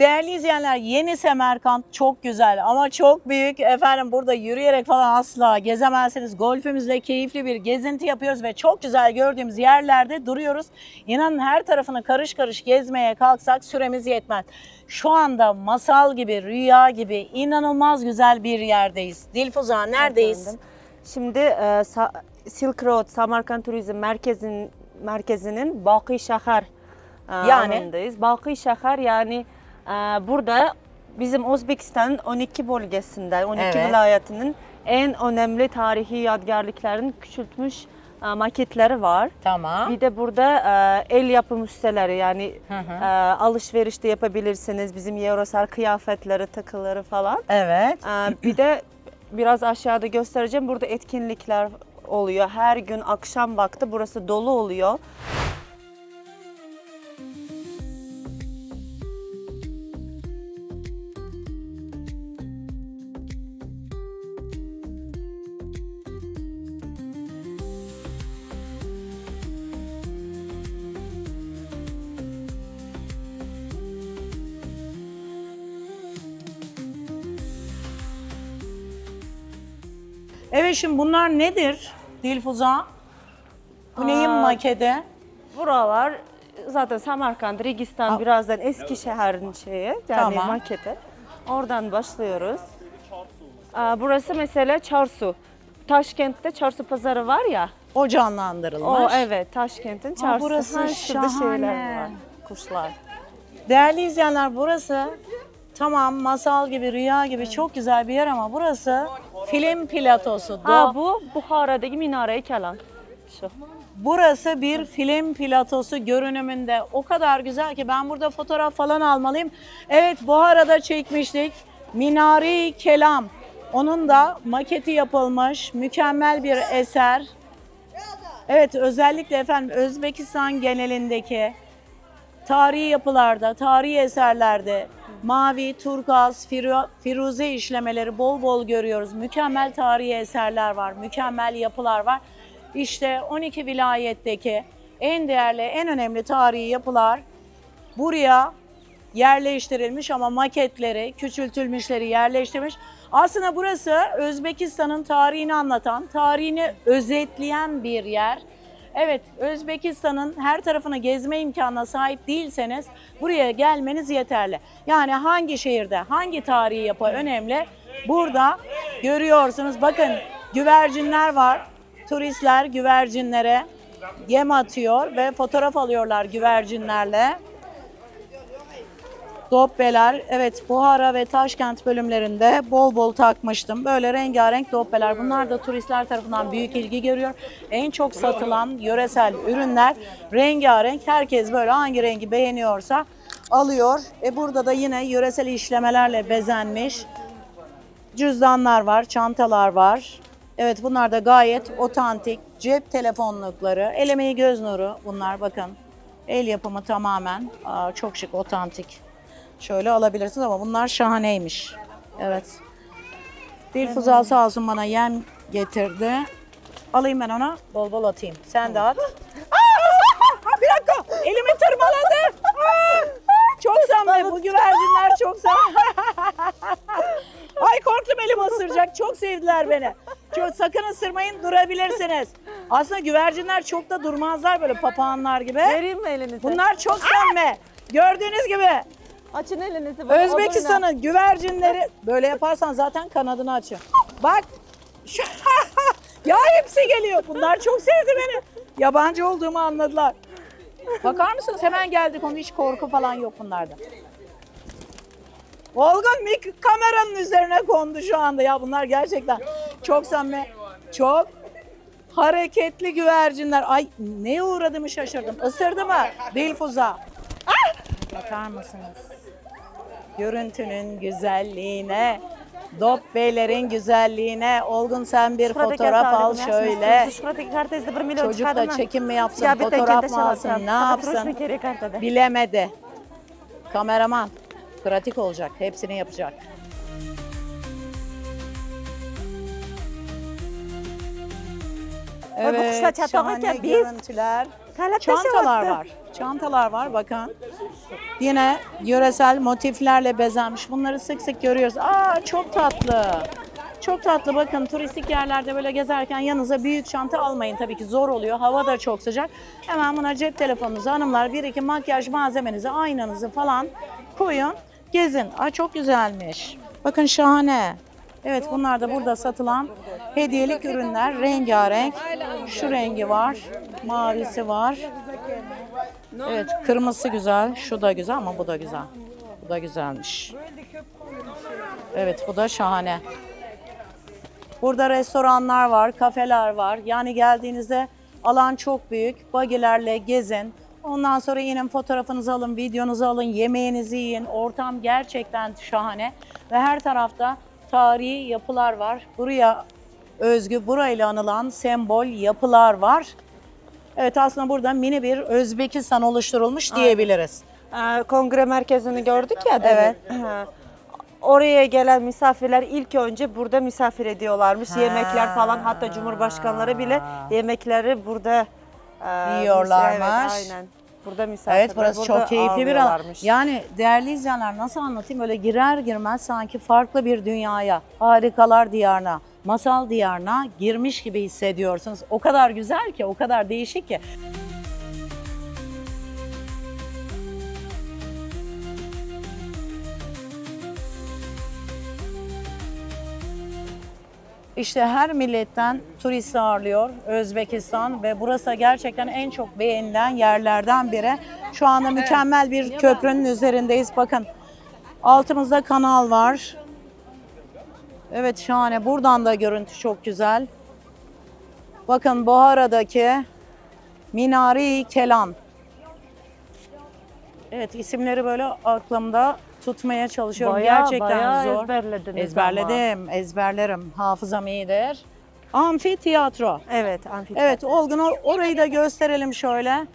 Değerli izleyenler yeni Semerkant çok güzel ama çok büyük. Efendim burada yürüyerek falan asla gezemezsiniz. Golfümüzle keyifli bir gezinti yapıyoruz ve çok güzel gördüğümüz yerlerde duruyoruz. İnanın her tarafını karış karış gezmeye kalksak süremiz yetmez. Şu anda masal gibi, rüya gibi inanılmaz güzel bir yerdeyiz. Dilfuza neredeyiz? Efendim, Şimdi e, Sa- Silk Road Samarkand Turizm Merkezin merkezinin Baki Şahar e, Yani? alanındayız. Baki Şahar yani burada bizim Özbekistan'ın 12 bölgesinden, 12 Evet. vilayetinin en önemli tarihi yadigarlıkların küçültmüş e, maketleri var. Tamam. Bir de burada e, el yapımı üsteleri yani Hı hı. e, alışveriş de yapabilirsiniz. Bizim Eurosal kıyafetleri, takıları falan. Evet. Ee, bir de biraz aşağıda göstereceğim. Burada etkinlikler oluyor. Her gün akşam vakti burası dolu oluyor. Evet şimdi bunlar nedir Dilfuza? Bu neyin Aa, maketi? Buralar zaten Samarkand, Registan birazdan Eskişehir'in şeyi yani Tamam. maketi. Oradan başlıyoruz. Aa, Burası mesela Çarsu. Taşkent'te Çarsu pazarı var ya. O canlandırılmış. O evet Taşkent'in Çarsu. burası Ha, şahane. var. Kuşlar. Değerli izleyenler burası tamam masal gibi, rüya gibi çok güzel bir yer ama burası film platosu. Ha bu Buhara'daki minare kalan. Şu. Burası bir film platosu görünümünde. O kadar güzel ki ben burada fotoğraf falan almalıyım. Evet Buhara'da çekmiştik. Minari Kelam. Onun da maketi yapılmış. Mükemmel bir eser. Evet özellikle efendim Özbekistan genelindeki tarihi yapılarda, tarihi eserlerde mavi, turkuaz, firu- firuze işlemeleri bol bol görüyoruz. Mükemmel tarihi eserler var, mükemmel yapılar var. İşte 12 vilayetteki en değerli, en önemli tarihi yapılar buraya yerleştirilmiş ama maketleri, küçültülmüşleri yerleştirilmiş. Aslında burası Özbekistan'ın tarihini anlatan, tarihini özetleyen bir yer. Evet, Özbekistan'ın her tarafını gezme imkanına sahip değilseniz buraya gelmeniz yeterli. Yani hangi şehirde, hangi tarihi yapı önemli? Burada görüyorsunuz. Bakın güvercinler var. Turistler güvercinlere yem atıyor ve fotoğraf alıyorlar güvercinlerle. Dobbeler, evet Buhara ve Taşkent bölümlerinde bol bol takmıştım. Böyle rengarenk dobbeler. Bunlar da turistler tarafından büyük ilgi görüyor. En çok satılan yöresel ürünler rengarenk. Herkes böyle hangi rengi beğeniyorsa alıyor. E burada da yine yöresel işlemelerle bezenmiş cüzdanlar var, çantalar var. Evet bunlar da gayet otantik. Cep telefonlukları, el emeği göz nuru bunlar bakın. El yapımı tamamen çok şık, otantik. Şöyle alabilirsiniz ama bunlar şahaneymiş. Evet. Dilfuzal sağ olsun bana yem getirdi. Alayım ben ona, bol bol atayım. Sen de at. Aa, bir dakika, elimi tırmaladı. Çok samimi, bu güvercinler çok samimi. Ay korktum elim ısıracak. Çok sevdiler beni. Çok, sakın ısırmayın durabilirsiniz. Aslında güvercinler çok da durmazlar böyle papağanlar gibi. Vereyim mi elinizi? Bunlar çok samimi. Gördüğünüz gibi Açın elinizi. bak, Özbekistan'ın güvercinleri böyle yaparsan zaten kanadını açıyor. Bak. Şu- ya hepsi geliyor. Bunlar çok sevdi beni. Yabancı olduğumu anladılar. Bakar mısınız? Hemen geldik. Onun hiç korku falan yok bunlarda. Olgun mik kameranın üzerine kondu şu anda. Ya bunlar gerçekten çok samimi. Çok hareketli güvercinler. Ay neye uğradığımı şaşırdım. Isırdı mı? Dilfuza. Ah! Bakar mısınız? Görüntünün güzelliğine, dobbelerin güzelliğine. Olgun sen bir Şuradaki fotoğraf al şöyle. Çocuk da çekim mi yapsın, fotoğraf mı alsın, çalacağım. ne yapsın? Bilemedi. Kameraman. Pratik olacak. Hepsini yapacak. Çatağa şahane görüntüler. Çantalar var. Çantalar var bakın. Yine yöresel motiflerle bezenmiş. Bunları sık sık görüyoruz. Aa çok tatlı. Çok tatlı bakın turistik yerlerde böyle gezerken yanınıza büyük çanta almayın. Tabii ki zor oluyor. Hava da çok sıcak. Hemen buna cep telefonunuzu hanımlar bir iki makyaj malzemenizi aynanızı falan koyun. Gezin. Aa çok güzelmiş. Bakın şahane. Evet bunlar da burada satılan hediyelik ürünler. Rengarenk. Şu rengi var. Mavisi var. Evet kırmızısı güzel. Şu da güzel ama bu da güzel. Bu da güzelmiş. Evet bu da şahane. Burada restoranlar var, kafeler var. Yani geldiğinizde alan çok büyük. Bagilerle gezin. Ondan sonra inin fotoğrafınızı alın, videonuzu alın, yemeğinizi yiyin. Ortam gerçekten şahane. Ve her tarafta tarihi yapılar var. Buraya özgü, burayla anılan sembol yapılar var. Evet aslında burada mini bir Özbekistan oluşturulmuş diyebiliriz. Ee, kongre merkezini gördük ya demin. Evet. Ha. Oraya gelen misafirler ilk önce burada misafir ediyorlarmış. Ha. Yemekler falan hatta cumhurbaşkanları bile yemekleri burada e, Yiyorlarmış. Evet, aynen. Burada misafirler. Evet burası burada çok keyifli bir alan. ağırlıyorlarmış. Yani değerli izleyenler nasıl anlatayım böyle girer girmez sanki farklı bir dünyaya, harikalar diyarına, masal diyarına girmiş gibi hissediyorsunuz. O kadar güzel ki, o kadar değişik ki. İşte her milletten turist ağırlıyor Özbekistan ve burası gerçekten en çok beğenilen yerlerden biri. Şu anda mükemmel bir köprünün üzerindeyiz. Bakın altımızda kanal var. Evet şahane. Buradan da görüntü çok güzel. Bakın Buhara'daki Minari Kelan. Evet isimleri böyle aklımda tutmaya çalışıyorum. Bayağı, Gerçekten bayağı zor. ezberlediniz ama. Ezberledim, ezberlerim. Hafızam iyidir. Amfiteyatro. Evet, amfi. Evet Olgun or- orayı da gösterelim şöyle.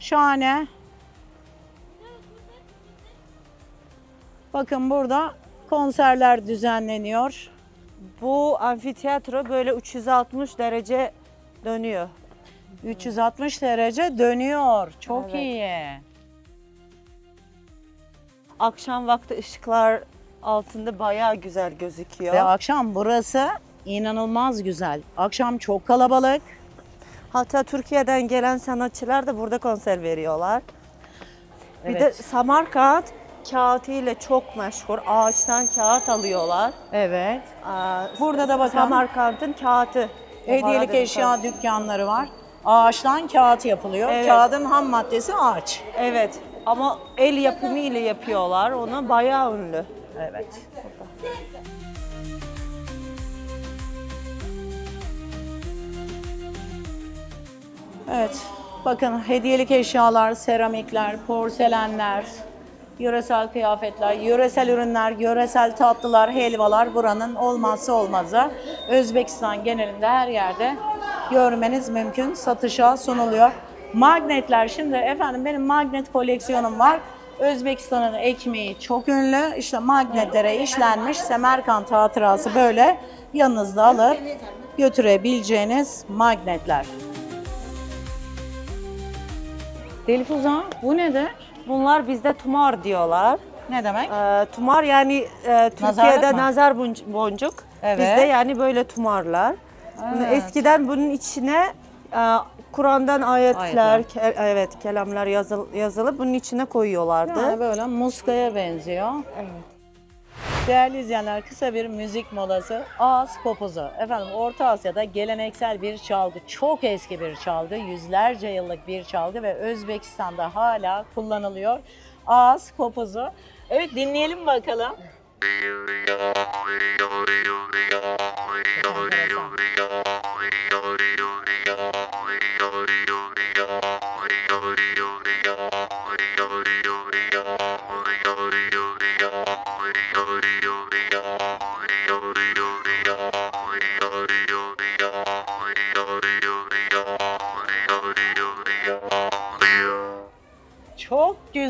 Şahane. Bakın burada konserler düzenleniyor. Bu amfiteyatro böyle 360 derece dönüyor. 360 derece dönüyor. Çok Evet. iyi. Akşam vakti ışıklar altında bayağı güzel gözüküyor. Ve akşam burası inanılmaz güzel. Akşam çok kalabalık. Hatta Türkiye'den gelen sanatçılar da burada konser veriyorlar. Bir de Evet. Samarkand kağıtıyla çok meşhur. Ağaçtan kağıt alıyorlar. Evet. Aa, Burada da bakın. Samarkand'ın kağıtı. Hediyelik eşya dükkanları var. Ağaçtan kağıt yapılıyor. Evet. Kağıdın ham maddesi ağaç. Evet ama el yapımı ile yapıyorlar. Onu bayağı ünlü. Evet. Evet. Bakın hediyelik eşyalar, seramikler, porselenler, yöresel kıyafetler, yöresel ürünler, yöresel tatlılar, helvalar buranın olmazsa olmazı. Özbekistan genelinde her yerde görmeniz mümkün. Satışa sunuluyor. Magnetler şimdi efendim benim magnet koleksiyonum var. Özbekistan'ın ekmeği çok ünlü. İşte magnetlere işlenmiş Semerkant hatırası böyle yanınızda alıp götürebileceğiniz magnetler. Delifuza bu nedir? Bunlar bizde tumar diyorlar. Ne demek? Ee, tumar yani e, Türkiye'de mı? nazar bonc- boncuk. Evet. Bizde yani böyle tumarlar. Evet. Eskiden bunun içine e, Kur'an'dan ayetler, Ayetler. ke- evet kelamlar yazıl, yazılıp bunun içine koyuyorlardı. Yani böyle muskaya benziyor. Evet. Değerli izleyenler kısa bir müzik molası. Ağız kopuzu. Efendim Orta Asya'da geleneksel bir çalgı. Çok eski bir çalgı. Yüzlerce yıllık bir çalgı ve Özbekistan'da hala kullanılıyor. Ağız kopuzu. Evet dinleyelim bakalım. Çok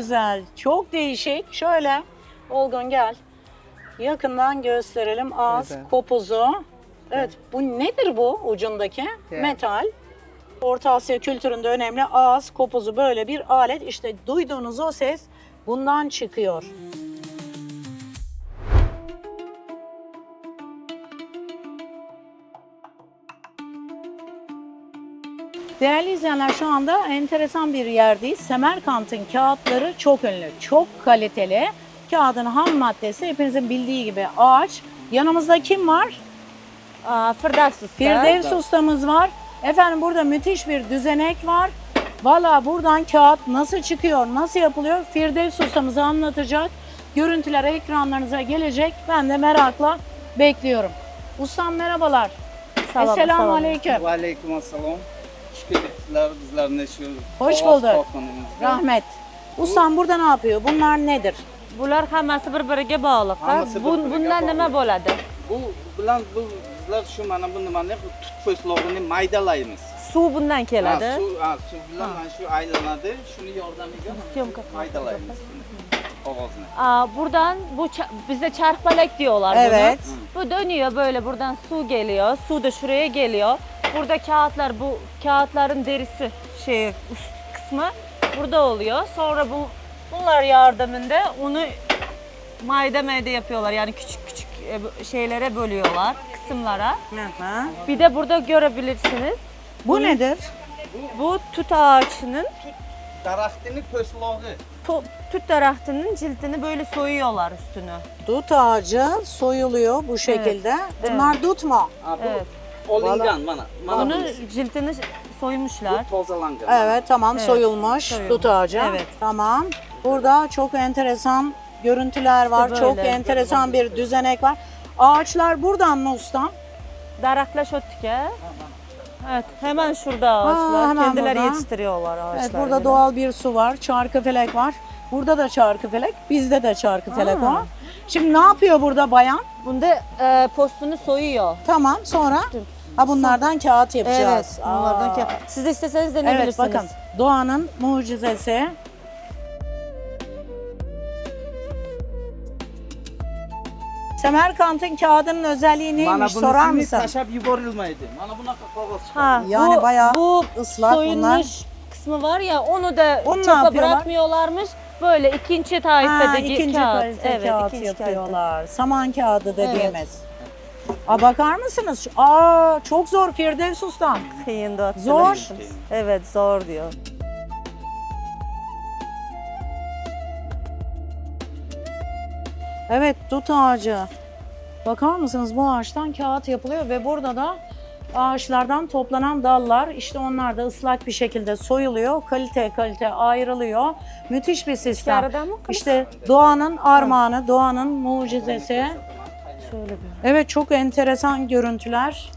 güzel, çok değişik. Şöyle Olgun gel. Yakından gösterelim ağız Evet. kopuzu. Evet, bu nedir bu ucundaki? Evet. Metal. Orta Asya kültüründe önemli ağız kopuzu böyle bir alet. İşte duyduğunuz o ses bundan çıkıyor. Değerli izleyenler şu anda enteresan bir yerdeyiz. Semerkant'ın kağıtları çok ünlü, çok kaliteli. Kağıdın ham maddesi hepinizin bildiği gibi ağaç. Yanımızda kim var? Aa, Firdevs Usta. Firdevs ustamız var. Efendim burada müthiş bir düzenek var. Valla buradan kağıt nasıl çıkıyor, nasıl yapılıyor Firdevs ustamız anlatacak. Görüntüler ekranlarınıza gelecek. Ben de merakla bekliyorum. Ustam merhabalar. Salam, Esselamu aleyküm. Va kelibsizlar bizlarni shu Hoş bulduk. Rahmet. Ustam burada ne yapıyor? Bunlar nedir? Bular hammasi bir-biriga bog'liq. ha? Bundan nima bo'ladi? Bu bilan bu bizlar shu mana bu nimani bu tut po'stlog'ini maydalaymiz. Suv bundan Ha, keladi. suv ha, suv bilan mana shu aylanadi. Shuni yordamiga maydalaymiz qog'ozni. Aa, buradan bu bizde çarpalak diyorlar Evet. buna. Bu dönüyor böyle buradan su geliyor. Su da şuraya geliyor. Burada kağıtlar bu kağıtların derisi şey üst kısmı burada oluyor. Sonra bu bunlar yardımında onu mayda mayda yapıyorlar. Yani küçük küçük e, şeylere bölüyorlar kısımlara. Bir de burada görebilirsiniz. Bu nedir? Bu tut ağaçının Daraxtini po'stlog'i. to- tut darahtının cildini böyle soyuyorlar üstünü. Dut ağacı soyuluyor bu şekilde. Bunlar dut mu? Ha, bu Evet. Olingan mana. Mana Onu bunisi. cildini soymuşlar. Bu tozalangan. Evet tamam Evet, soyulmuş soyulmuş. dut ağacı. Evet. Tamam. Burada çok enteresan görüntüler var. İşte çok böyle. enteresan bir düzenek var. Ağaçlar buradan mı ustam? Darakla şotike. Evet, hemen şurada ağaçlar. hemen Kendileri burada. yetiştiriyorlar ağaçlar. Evet burada doğal bir su var. Çarkıfelek var. Burada da çarkıfelek. Bizde de çarkıfelek Aa. var. Şimdi ne yapıyor burada bayan? Bunda e, postunu soyuyor. Tamam sonra ha bunlardan kağıt yapacağız. Evet, bunlardan ki. Siz de isteseniz Evet deneyebilirsiniz. bakın doğanın mucizesi. Semerkant'ın kağıdının özelliği neymiş sorar bunisini mısın? yuborilmaydi. Mana bunaqa qog'oz chiqadi. Ha, Yani bu, bayağı bu ıslak soyulmuş bunlar. kısmı var ya onu da Onu ne çöpe yapıyorlar? bırakmıyorlarmış. Böyle ikinci Ha, taifedeki ikinci kağıt. kalite evet, kağıt ikinci yapıyorlar. Saman kağıdı dediğimiz. Aa, bakar mısınız? Aa, çok zor Firdevs Ustam. kalite. Kıyın da Zor. Evet zor diyor. Evet dut ağacı. Bakar mısınız bu ağaçtan kağıt yapılıyor ve burada da ağaçlardan toplanan dallar işte onlar da ıslak bir şekilde soyuluyor. Kalite kalite ayrılıyor. Müthiş bir sistem. İşte doğanın armağanı, doğanın mucizesi. Şöyle bir. Evet çok enteresan görüntüler.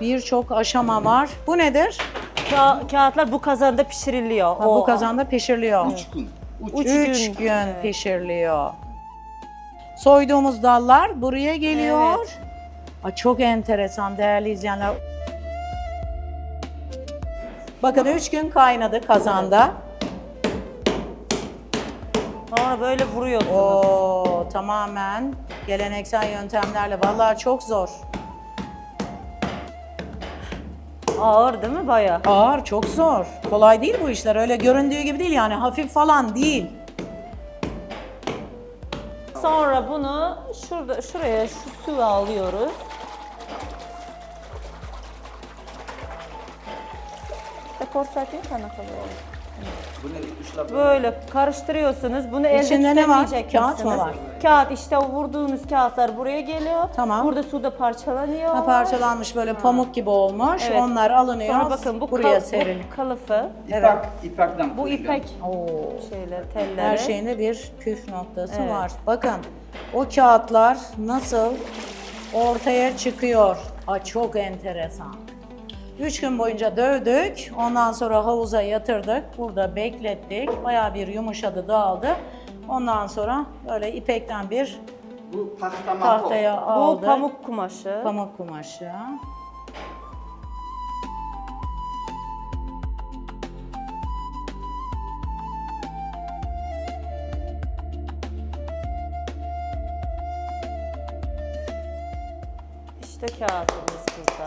Birçok aşama var. Bu nedir? Ka- kağıtlar bu kazanda pişiriliyor. Ha, bu kazanda pişiriliyor. Kun. Uch Üç Üç gün. gün, Evet. pişiriliyor. Soyduğumuz dallar buraya geliyor. Evet. Aa, çok enteresan değerli izleyenler. Bakın üç gün kaynadı kazanda. Sonra böyle vuruyorsunuz. Oo, tamamen geleneksel yöntemlerle. Vallahi çok zor. Ağır değil mi baya? Ağır, çok zor. Kolay değil bu işler. Öyle göründüğü gibi değil yani. Hafif falan değil. Sonra bunu şurada şuraya şu suyu alıyoruz. Dekor sakin kana kalıyor. Böyle karıştırıyorsunuz. Bunu elde İçinde ne var? Kağıt mı var? Kağıt işte o vurduğunuz kağıtlar buraya geliyor. Tamam. Burada suda parçalanıyor. Ha, parçalanmış böyle pamuk gibi olmuş. Evet. Onlar alınıyor. Sonra bakın bu, buraya kal- seriliyor. bu kalıfı, ipak ipakdan bu ipek Oo. şeyler, telleri. Her şeyinde bir püf noktası Evet. var. Bakın o kağıtlar nasıl ortaya çıkıyor. Aa, çok enteresan. Üç gün boyunca dövdük. Ondan sonra havuza yatırdık. Burada beklettik. Bayağı bir yumuşadı, dağıldı. Ondan sonra böyle ipekten bir Bu paxta mato. tahtaya Bu aldık. pamuk kumaşı. Pamuk kumaşı. İşte kağıtımız burada.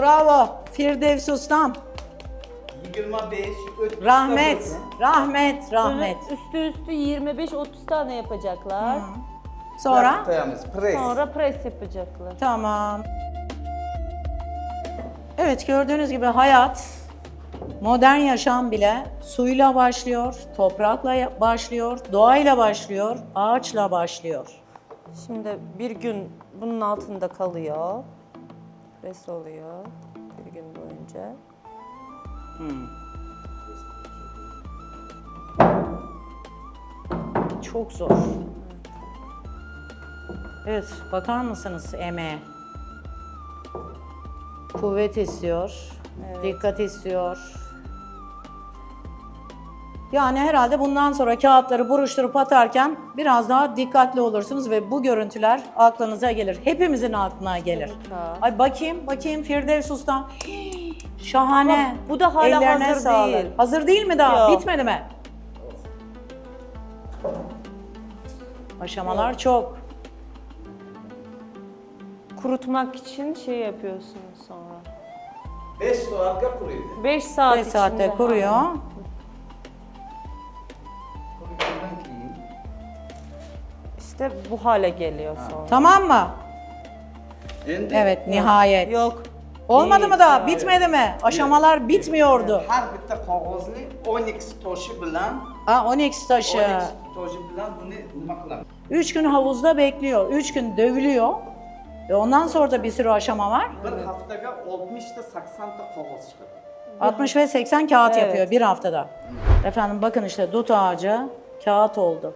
Bravo Firdevs Ustam. 25, 30 Rahmet, rahmet, rahmet. Üstü üstü 25-30 tane yapacaklar. Sonra? Koyamız. Pres. Sonra pres yapacaklar. Tamam. Evet gördüğünüz gibi hayat, modern yaşam bile suyla başlıyor, toprakla başlıyor, doğayla başlıyor, ağaçla başlıyor. Şimdi bir gün bunun altında kalıyor. Pres oluyor gün boyunca. Çok zor. Evet, bakar mısınız emeğe? Kuvvet istiyor, dikkat istiyor. Yani herhalde bundan sonra kağıtları buruşturup atarken biraz daha dikkatli olursunuz ve bu görüntüler aklınıza gelir. Hepimizin aklına gelir. Ay bakayım, bakayım Firdevs Usta. Hii, Şahane. Ama bu da hala Ellerine hazır sağlık. değil. Hazır değil mi daha? Yok. Bitmedi mi? Aşamalar çok. Kurutmak için şey yapıyorsunuz sonra. 5 saatte kuruyor. 5 saat 5 saatte içinde. kuruyor. İşte bu hale geliyor sonra. Tamam mı? Endi Evet, nihayet. Yok. Olmadı mı daha? hayır. Bitmedi mi? Aşamalar bitmiyordu. har bitta qog'ozni onyx toshi bilan Ha, onyx taşı. onyx toshi bilan buni nima qilamiz? 3 gün havuzda bekliyor. 3 gün dövülüyor. Ve ondan sonra da bir sürü aşama var. Bir haftaga 60 ta 80 ta qog'oz chiqadi. 60 ve 80 kağıt Evet. yapıyor bir haftada. Efendim bakın işte dut ağacı kağıt oldu.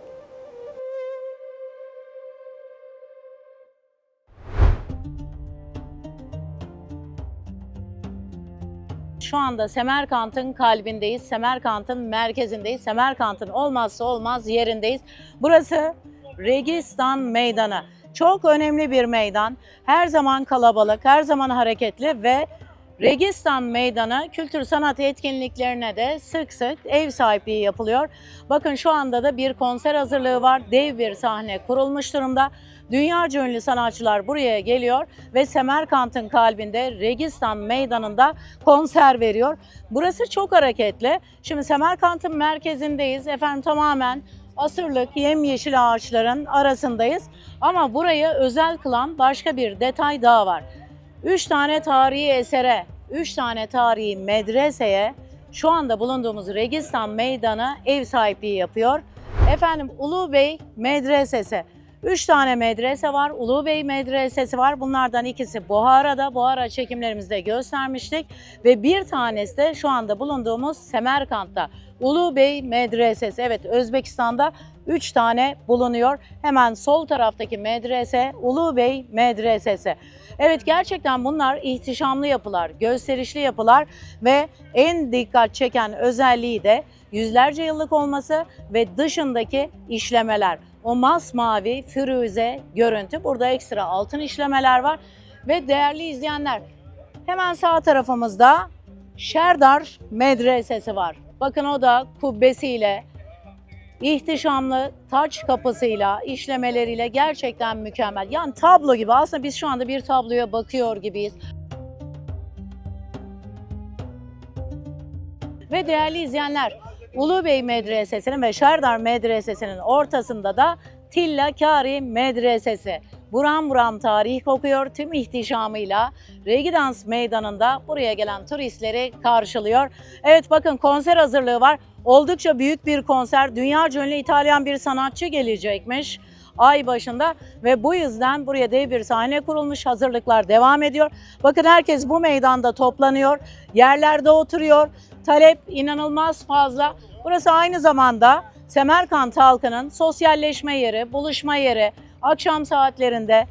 Şu anda Semerkant'ın kalbindeyiz. Semerkant'ın merkezindeyiz. Semerkant'ın olmazsa olmaz yerindeyiz. Burası Registan Meydanı. Çok önemli bir meydan. Her zaman kalabalık, her zaman hareketli ve Registan Meydanı kültür sanat etkinliklerine de sık sık ev sahipliği yapılıyor. Bakın şu anda da bir konser hazırlığı var. Dev bir sahne kurulmuş durumda. Dünyaca ünlü sanatçılar buraya geliyor ve Semerkant'ın kalbinde Registan Meydanı'nda konser veriyor. Burası çok hareketli. Şimdi Semerkant'ın merkezindeyiz. Efendim tamamen asırlık yemyeşil ağaçların arasındayız. Ama burayı özel kılan başka bir detay daha var. Üç tane tarihi esere, üç tane tarihi medreseye şu anda bulunduğumuz Registan Meydanı ev sahipliği yapıyor. Efendim Ulu Bey Medresesi. Üç tane medrese var. Ulu Bey Medresesi var. Bunlardan ikisi Buhara'da. Buhara çekimlerimizde göstermiştik. Ve bir tanesi de şu anda bulunduğumuz Semerkant'ta. Ulu Bey Medresesi. Evet Özbekistan'da 3 tane bulunuyor. Hemen sol taraftaki medrese Ulu Bey Medresesi. Evet gerçekten bunlar ihtişamlı yapılar, gösterişli yapılar ve en dikkat çeken özelliği de yüzlerce yıllık olması ve dışındaki işlemeler. O masmavi firuze görüntü. Burada ekstra altın işlemeler var ve değerli izleyenler hemen sağ tarafımızda Şerdar Medresesi var. Bakın o da kubbesiyle, ihtişamlı taç kapısıyla, işlemeleriyle gerçekten mükemmel. Yani tablo gibi. Aslında biz şu anda bir tabloya bakıyor gibiyiz. Ve değerli izleyenler, Ulubey Medresesi'nin ve Şerdar Medresesi'nin ortasında da Tillakari Medresesi. Buram buram tarih kokuyor tüm ihtişamıyla. Regidans Meydanı'nda buraya gelen turistleri karşılıyor. Evet bakın konser hazırlığı var. Oldukça büyük bir konser. Dünya ünlü İtalyan bir sanatçı gelecekmiş ay başında ve bu yüzden buraya dev bir sahne kurulmuş. Hazırlıklar devam ediyor. Bakın herkes bu meydanda toplanıyor. Yerlerde oturuyor. Talep inanılmaz fazla. Burası aynı zamanda Semerkant halkının sosyalleşme yeri, buluşma yeri. Akşam saatlerinde,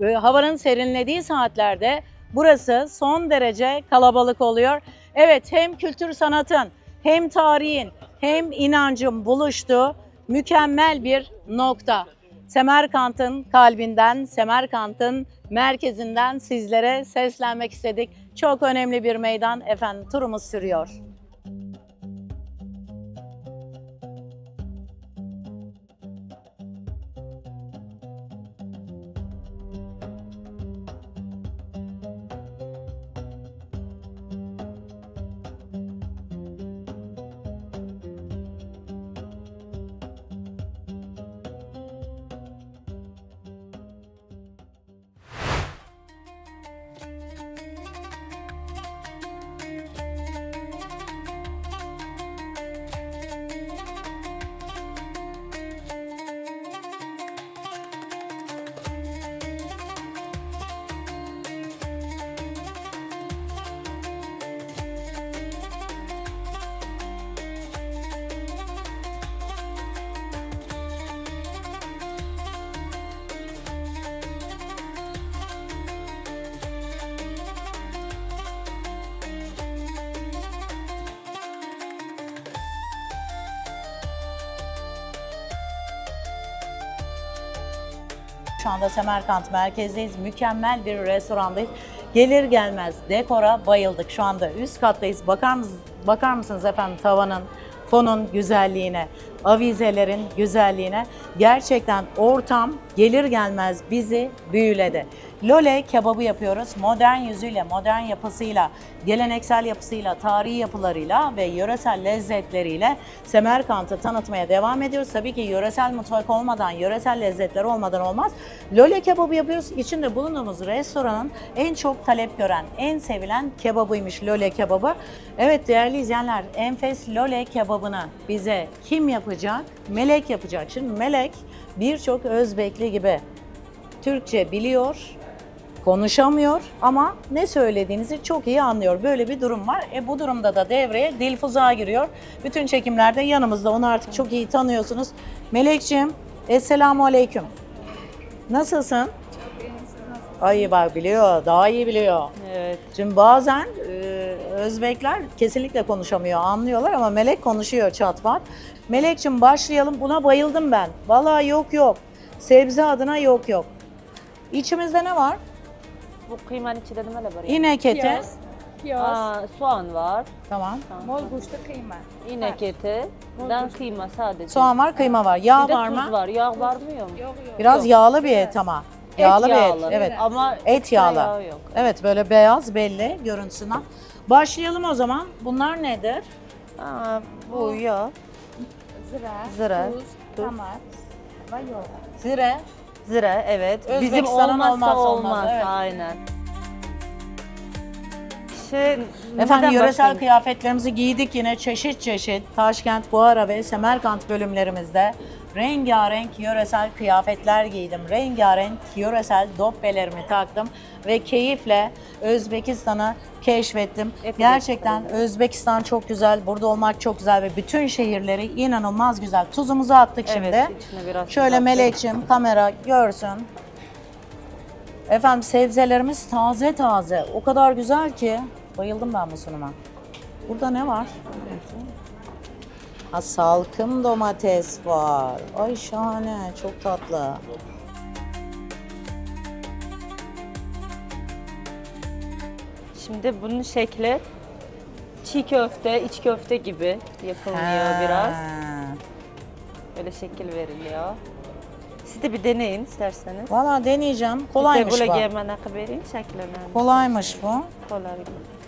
e, havanın serinlediği saatlerde burası son derece kalabalık oluyor. Evet hem kültür sanatın hem tarihin hem inancın buluştuğu mükemmel bir nokta. Semerkant'ın kalbinden, Semerkant'ın merkezinden sizlere seslenmek istedik. Çok önemli bir meydan efendim turumuz sürüyor. Şu anda Semerkant merkezdeyiz. Mükemmel bir restorandayız. Gelir gelmez dekora bayıldık. Şu anda üst kattayız. Bakar mısınız, bakar mısınız efendim tavanın, fonun güzelliğine, avizelerin güzelliğine. Gerçekten ortam gelir gelmez bizi büyüledi. Lole kebabı yapıyoruz. Modern yüzüyle, modern yapısıyla, geleneksel yapısıyla, tarihi yapılarıyla ve yöresel lezzetleriyle Semerkant'ı tanıtmaya devam ediyoruz. Tabii ki yöresel mutfak olmadan, yöresel lezzetler olmadan olmaz. Lole kebabı yapıyoruz. İçinde bulunduğumuz restoranın en çok talep gören, en sevilen kebabıymış Lole kebabı. Evet değerli izleyenler, enfes Lole kebabını bize kim yapacak? Melek yapacak. Şimdi Melek birçok Özbekli gibi Türkçe biliyor, konuşamıyor ama ne söylediğinizi çok iyi anlıyor. Böyle bir durum var. E bu durumda da devreye Dilfuza giriyor. Bütün çekimlerde yanımızda. Onu artık çok iyi tanıyorsunuz. Melekciğim, Esselamu Aleyküm. Nasılsın? Ay bak biliyor, daha iyi biliyor. Evet. Şimdi bazen Özbekler kesinlikle konuşamıyor, anlıyorlar ama Melek konuşuyor çat pat. Melek'cim başlayalım. Buna bayıldım ben. Vallahi yok yok. Sebze adına yok yok. İçimizde ne var? Bu kıymanın içinde ne var ya? İnek eti. Piyaz, piyaz, Aa, soğan var. Tamam. mol kuşlu kıyma. İnek eti. Dan kıyma sadece. Soğan var, kıyma var. Yağ Bir var tuz mı? var. Yağ var mı yok? Yok yok. Biraz Yok. yağlı bir et ama. Yağlı bir et. Evet. Ama Et yağlı. yağı yok. Evet böyle beyaz belli görüntüsünden. Başlayalım o zaman. Bunlar nedir? Aa, bu yağ. Zira, Zira, tuz, tuz. damat ve yoğurt. Zire. Zira evet. Bizim Özbekistan'ın olmazsa olmazsa olmaz. olmazı, evet. Aynen. Şey, Efendim neden yöresel başlayayım? kıyafetlerimizi giydik yine çeşit çeşit Taşkent, Buhara ve Semerkant bölümlerimizde rengarenk yöresel kıyafetler giydim. Rengarenk yöresel dobbelerimi taktım ve keyifle Özbekistan'ı keşfettim. Hepimiz Gerçekten Özbekistan çok güzel, burada olmak çok güzel ve bütün şehirleri inanılmaz güzel. Tuzumuzu attık şimdi. Evet, tuz Şöyle attık. Melek'ciğim kamera görsün. Efendim sebzelerimiz taze taze. O kadar güzel ki. Bayıldım ben bu sunuma. Burada ne var? Ha, salkım domates var. Ay şahane, çok tatlı. Şimdi bunun şekli çiğ köfte, iç köfte gibi yapılıyor Ha. biraz. Böyle şekil veriliyor. Siz de bir deneyin isterseniz. Valla deneyeceğim. Kolaymış bu. Kolaymış bu. Kolay. Bu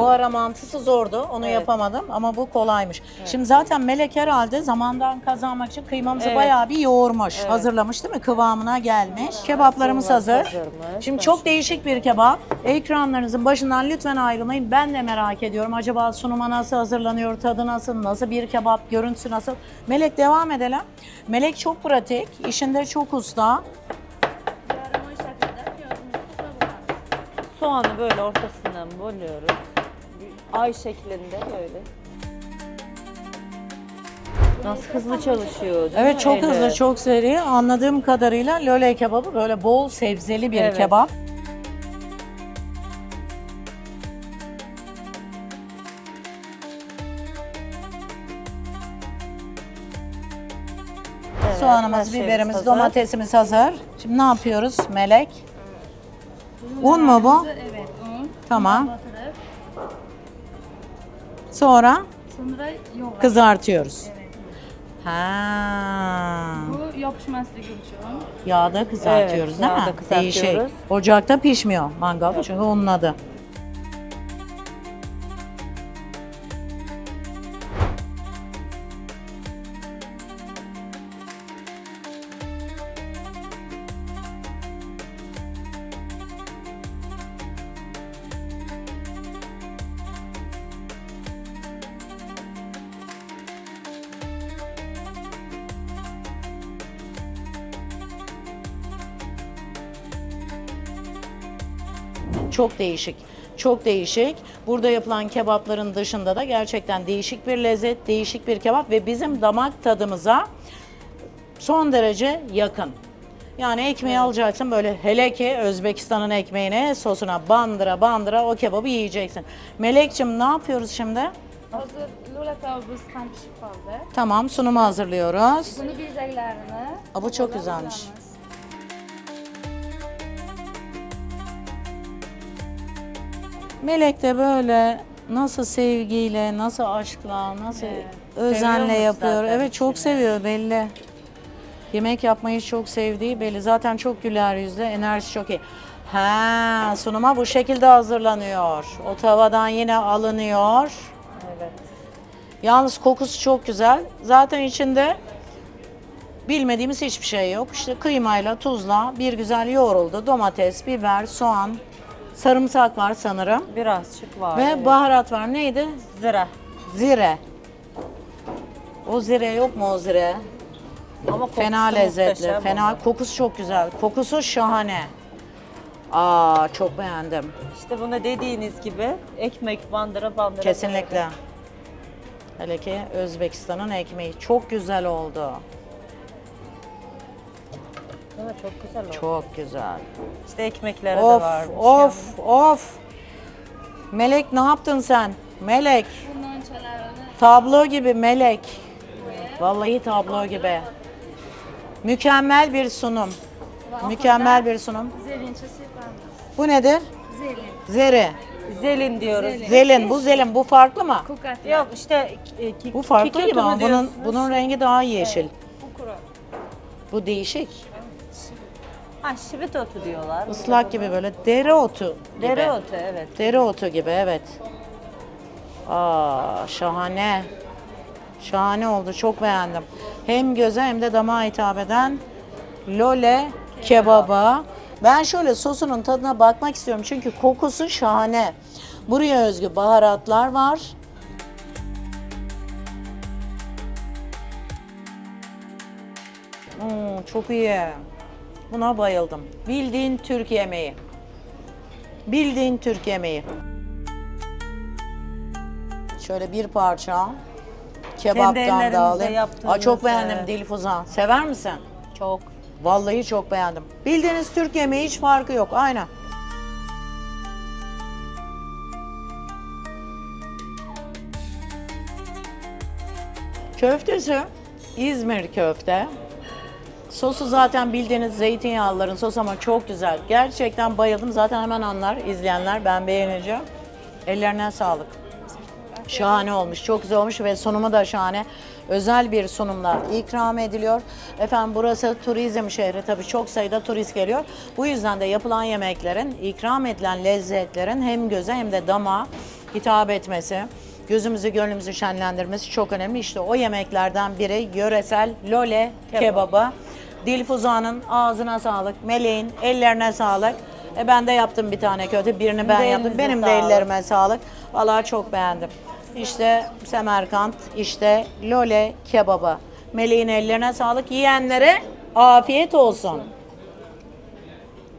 ara mantısı zordu. Onu Evet. yapamadım ama bu kolaymış. Şimdi zaten Melek herhalde zamandan kazanmak için kıymamızı Evet. bayağı bir yoğurmuş. Evet. Hazırlamış değil mi? Kıvamına gelmiş. Kebaplarımız hazır. hazırmış. Şimdi çok değişik bir kebap. Ekranlarınızın başından lütfen ayrılmayın. Ben de merak ediyorum. Acaba sunuma nasıl hazırlanıyor, tadı nasıl, nasıl bir kebap, görüntüsü nasıl? Melek devam edelim. Melek çok pratik, işinde çok usta. Soğanı böyle ortasından bölüyoruz. Ay şeklinde böyle. Nasıl hızlı çalışıyor değil mi? Evet çok Eli? hızlı, çok seri. Anladığım kadarıyla löle kebabı böyle bol sebzeli bir Evet. kebap. Evet, her Soğanımız, şeyimiz biberimiz, hazır. domatesimiz hazır. Şimdi ne yapıyoruz Melek? Un mu bu? Evet, un. Tamam. Sonra sonra yoğurt. kızartıyoruz. Evet. Ha. Bu yapışmaslık için. Yağda kızartıyoruz Evet, değil mi? yağda kızartıyoruz. Değişik. Ocakta pişmiyor mangal çünkü onun adı. Çok değişik. Çok değişik. Burada yapılan kebapların dışında da gerçekten değişik bir lezzet, değişik bir kebap ve bizim damak tadımıza son derece yakın. Yani ekmeği alacaksın böyle hele ki Özbekistan'ın ekmeğine sosuna bandıra bandıra o kebabı yiyeceksin. Melek'cim ne yapıyoruz şimdi? Hazır lula kebabımız tam pişip kaldı. Tamam sunumu hazırlıyoruz. Bunu bezeklerini Aa, bu çok güzelmiş. Melek de böyle nasıl sevgiyle, nasıl aşkla, nasıl özenle Seviyormuş yapıyor. zaten Evet çok işini. seviyor belli. Yemek yapmayı çok sevdiği belli. Zaten çok güler yüzlü, enerjisi çok iyi. Ha, sunuma bu şekilde hazırlanıyor. O tavadan yine alınıyor. Evet. Yalnız kokusu çok güzel. Zaten içinde bilmediğimiz hiçbir şey yok. İşte kıymayla, tuzla bir güzel yoğruldu. Domates, biber, soğan, sarımsak var sanırım. Birazcık var. Ve evet. baharat var. Neydi? Zira. Zire. O zire yok mu o zire? Ama Fena lezzetli. Fena ama. kokusu çok güzel. Kokusu şahane. Aa çok beğendim. İşte buna dediğiniz gibi ekmek bandıra bandıra. Kesinlikle. Hele ki Özbekistan'ın ekmeği çok güzel oldu. Değil mi? Çok güzel oldu. Çok güzel. İşte ekmekleri de Of varmış. of of. Melek ne yaptın sen? Melek. Bundan çalarını Tablo gibi Melek. Vallahi tablo gibi. Mükemmel bir sunum. Mükemmel bir sunum. zelinçesi varmış. Bu nedir? Zelin. Zeri. Zelin diyoruz. Zelin. Bu zelin. Bu farklı mı? Kukat. Yok işte e, ki- Bu farklı kikirtu gibi mu ama bunun, diyorsunuz? bunun rengi daha yeşil. Bu kuru. Bu değişik. Ha şibit otu diyorlar. Islak gibi böyle dereotu gibi. Dereotu evet. Dereotu gibi evet. Aa şahane. Şahane oldu. Çok beğendim. Hem göze hem de damağa hitap eden lole kebaba. Ben şöyle sosunun tadına bakmak istiyorum çünkü kokusu şahane. Buraya özgü baharatlar var. Hmm, çok iyi. Buna bayıldım. Bildiğin Türk yemeği. Bildiğin Türk yemeği. Şöyle bir parça kebaptan da alayım. Aa, çok beğendim evet. Dilfuza. Sever misin? Çok. Vallahi çok beğendim. Bildiğiniz Türk yemeği hiç farkı yok. Aynen. Köftesi İzmir köfte. Sosu zaten bildiğiniz zeytinyağlıların sosu ama çok güzel. Gerçekten bayıldım. Zaten hemen anlar izleyenler ben beğeneceğim. Ellerine sağlık. Şahane olmuş, çok güzel olmuş ve sunumu da şahane. Özel bir sunumla ikram ediliyor. Efendim burası turizm şehri tabii çok sayıda turist geliyor. Bu yüzden de yapılan yemeklerin, ikram edilen lezzetlerin hem göze hem de damağa hitap etmesi, gözümüzü gönlümüzü şenlendirmesi çok önemli. İşte o yemeklerden biri yöresel lole kebabı. Dilfuza'nın ağzına sağlık, Meleğin ellerine sağlık. E ben de yaptım bir tane kötü, birini ben yaptım. Benim de sağlık. ellerime sağlık. Vallahi çok beğendim. İşte Semerkant, işte Lole kebabı. Meleğin ellerine sağlık. Yiyenlere afiyet olsun.